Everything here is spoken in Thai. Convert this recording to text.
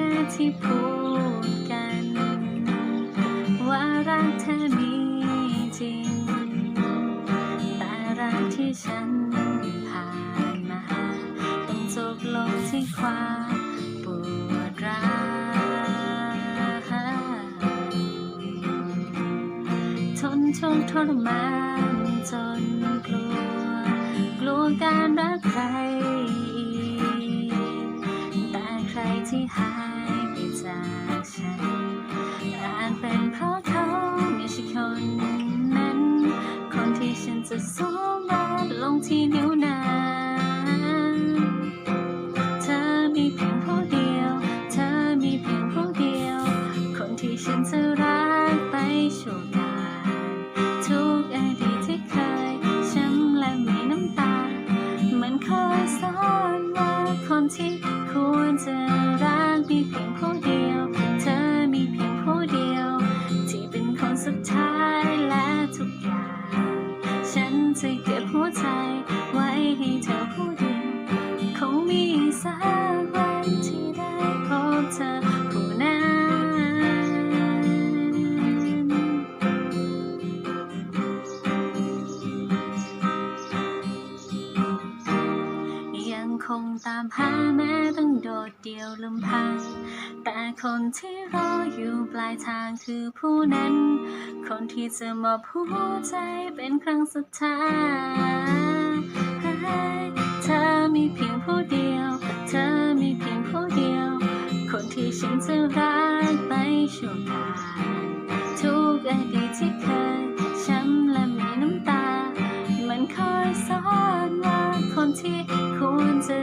นะที่พูดกัน ว่ารักเธอมีจริง แต่รักที่ฉันผ่านมาต้องจบลงที่ความปวดร้าวทนทุกข์ทรมานจนกลัว กลัวการรักใคร 忘记流泪。 จะเก็บหัวใจไว้ให้เธอผู้เดียวคงมีสัก ตามหาแม้ต้องโดดเดี่ยวลำพัง แต่คนที่รออยู่ปลายทางคือผู้นั้น คนที่จะมอบหัวใจเป็นครั้งสุดท้ายเธอมีเพียงผู้เดียว เธอมีเพียงผู้เดียว คนที่ฉันจะรักไปชั่วกาทุกอดีตที่เคยช้ำและมีน้ำตา มันคอยสอนว่าคนที่ควรจะ